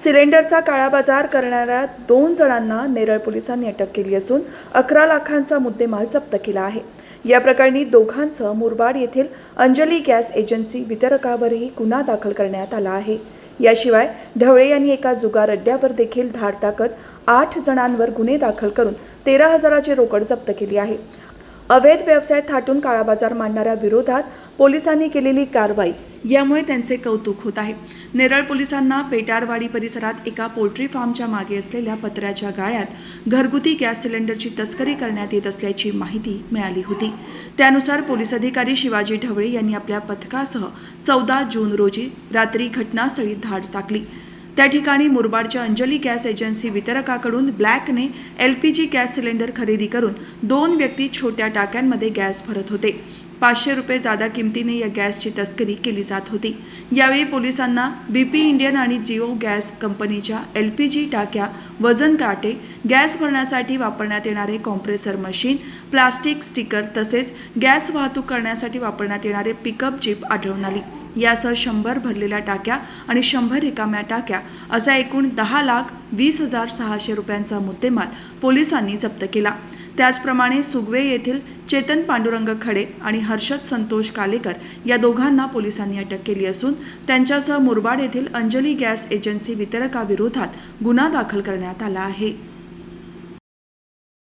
सिलेंडरचा काळाबाजार करणाऱ्या दोन जणांना नेरळ पोलिसांनी अटक केली असून अकरा लाखांचा मुद्देमाल जप्त केला आहे. या प्रकरणी दोघांसह मुरबाड येथील अंजली गॅस एजन्सी वितरकावरही गुन्हा दाखल करण्यात आला आहे. याशिवाय ढवळे यांनी एका जुगार अड्ड्यावर देखील धाड टाकत आठ जणांवर गुन्हे दाखल करून तेरा हजाराची रोकड जप्त केली आहे. अवैध व्यवसाय थाटून काळाबाजार मांडणाऱ्या विरोधात पोलिसांनी केलेली कारवाई यामुळे त्यांचे कौतुक होत आहे. नेरळ पोलिसांना पेटारवाडी परिसरात एका पोल्ट्री फार्मच्या मागे असलेल्या पत्र्याच्या गाळ्यात घरगुती गॅस सिलेंडरची तस्करी करण्यात येत असल्याची माहिती मिळाली होती. त्यानुसार पोलीस अधिकारी शिवाजी ढवळे यांनी आपल्या पथकासह चौदा जून रोजी रात्री घटनास्थळी धाड टाकली. त्या ठिकाणी मुरबाडच्या अंजली गॅस एजन्सी वितरकाकडून ब्लॅकने L P G gas cylinder खरेदी करून दोन व्यक्ती छोट्या टाक्यांमध्ये गॅस भरत होते. पाचशे रुपये जादा किमतीने या गॅसची तस्करी केली जात होती. यावेळी पोलिसांना बी पी इंडियन आणि जिओ गॅस कंपनीच्या एल पी जी टाक्या वजन काटे गॅस भरण्यासाठी वापरण्यात येणारे कॉम्प्रेसर मशीन प्लास्टिक स्टिकर तसेच गॅस वाहतूक करण्यासाठी वापरण्यात येणारे पिकअप जीप आढळून आली. यासह शंभर भरलेल्या टाक्या आणि शंभर रिकाम्या टाक्या असा एकूण दहा लाख वीस हजार सहाशे रुपयांचा मुद्देमाल पोलिसांनी जप्त केला. त्याचप्रमाणे सुगवे येथील चेतन पांडुरंग खडे आणि हर्षद संतोष कालेकर या दोघांना पोलिसांनी अटक केली असून त्यांच्यासह मुरबाड येथील अंजली गॅस एजन्सी वितरकाविरोधात गुन्हा दाखल करण्यात आला आहे.